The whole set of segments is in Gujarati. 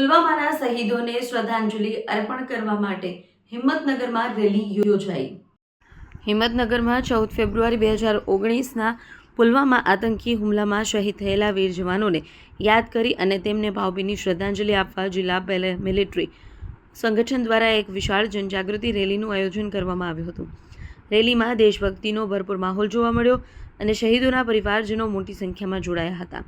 પુલવામાના શહીદોને શ્રદ્ધાંજલિ અર્પણ કરવા માટે હિંમતનગરમાં રેલી યોજાઈ. હિંમતનગરમાં ચૌદ ફેબ્રુઆરી બે હજાર ઓગણીસના પુલવામા આતંકી હુમલામાં શહીદ થયેલા વીર જવાનોને યાદ કરી અને તેમને ભાવભીની શ્રદ્ધાંજલિ આપવા જિલ્લા મિલિટરી સંગઠન દ્વારા એક વિશાળ જનજાગૃતિ રેલીનું આયોજન કરવામાં આવ્યું હતું. રેલીમાં દેશભક્તિનો ભરપૂર માહોલ જોવા મળ્યો અને શહીદોના પરિવારજનો મોટી સંખ્યામાં જોડાયા હતા.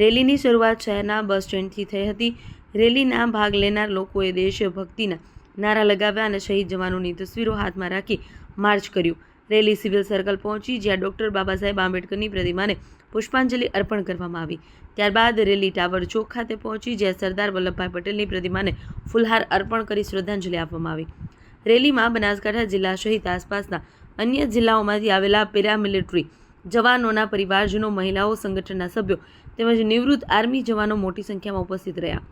રેલીની શરૂઆત શહેરના બસ સ્ટેન્ડથી થઈ હતી. રેલીના ભાગ લેનાર લોકોએ દેશભક્તિના નારા લગાવ્યા અને શહીદ જવાનોની તસવીરો હાથમાં રાખી માર્ચ કર્યું. રેલી સિવિલ સર્કલ પહોંચી, જ્યાં ડૉક્ટર બાબા સાહેબ આંબેડકરની પ્રતિમાને પુષ્પાંજલિ અર્પણ કરવામાં આવી. ત્યારબાદ રેલી ટાવર ચોક ખાતે પહોંચી, જ્યાં સરદાર વલ્લભભાઈ પટેલની પ્રતિમાને ફુલહાર અર્પણ કરી શ્રદ્ધાંજલિ આપવામાં આવી. રેલીમાં બનાસકાંઠા જિલ્લા સહિત આસપાસના અન્ય જિલ્લાઓમાંથી આવેલા પેરામિલિટરી જવાનોના પરિવારજનો, મહિલાઓ, સંગઠનના સભ્યો તેમજ નિવૃત્ત આર્મી જવાનો મોટી સંખ્યામાં ઉપસ્થિત રહ્યા.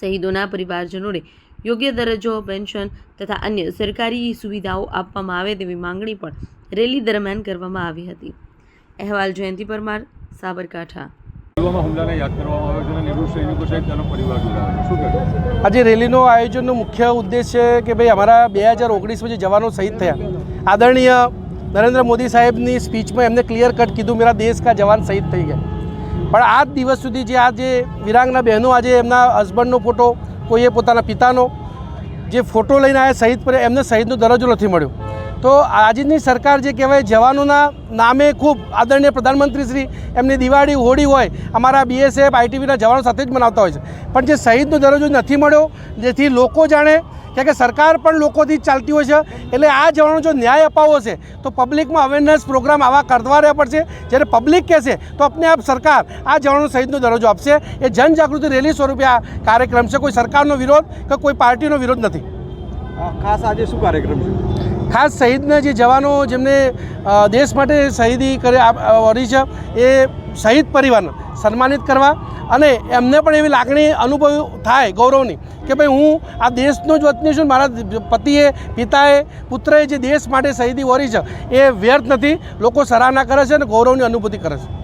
શહીદોના પરિવારજનોને યોગ્ય દરજ્જો પેન્શન તથા અન્ય સરકારી સુવિધાઓ આપવામાં આવે તેવી માંગણી પણ રેલી દરમિયાન કરવામાં આવી હતી. અહેવાલ જયંતિ પરમાર સાબરકાંઠા. આજે રેલીનો આયોજનનો મુખ્ય ઉદ્દેશ છે કે ભાઈ અમારા બે હજાર ઓગણીસમાં જે જવાનો શહીદ થયા આદરણીય નરેન્દ્ર મોદી સાહેબની સ્પીચમાં એમને ક્લિયર કટ કીધું મેરા દેશ કા જવાન શહીદ થઈ ગયા. પણ આ જ દિવસ સુધી જે આ જે વિરાંગના બહેનો, આજે એમના હસબન્ડનો ફોટો કોઈએ પોતાના પિતાનો, જે ફોટો લઈને આવ્યા શહીદ પર એમને શહીદનો દરજ્જો નથી મળ્યો. તો આજની સરકાર જે કહેવાય, જવાનોના નામે ખૂબ આદરણીય પ્રધાનમંત્રી શ્રી, એમની દિવાળી હોળી હોય, અમારા બીએસએફ, આઈટીવીના જવાનો સાથે જ મનાવતા હોય છે. પણ જે શહીદનો દરજ્જો નથી મળ્યો, જેથી લોકો જાણે કારણ કે સરકાર પણ લોકોથી જ ચાલતી હોય છે. એટલે આ જવાનો જો ન્યાય અપાવવો છે, તો પબ્લિકમાં અવેરનેસ પ્રોગ્રામ આવા કરવા રહ્યા પડશે. જ્યારે પબ્લિક કહેશે, તો આપને આપ સરકાર, આ જવાનો શહીદનો દરજ્જો આપશે. એ જનજાગૃતિ રેલી સ્વરૂપે આ કાર્યક્રમ છે. કોઈ સરકારનો વિરોધ કે કોઈ પાર્ટીનો વિરોધ નથી. ખાસ આજે શું કાર્યક્રમ છે? ખાસ શહીદના જે જવાનો જેમને દેશ માટે શહીદી કરે વરી છે, એ શહીદ પરિવારને સન્માનિત કરવા અને એમને પણ એવી લાગણી અનુભવ થાય ગૌરવની કે ભાઈ હું આ દેશનો જ વતની છું, મારા પતિએ, પિતાએ, પુત્રએ જે દેશ માટે શહીદી વરી છે, એ વ્યર્થ નથી. લોકો સરાહના કરે છે અને ગૌરવની અનુભૂતિ કરે છે.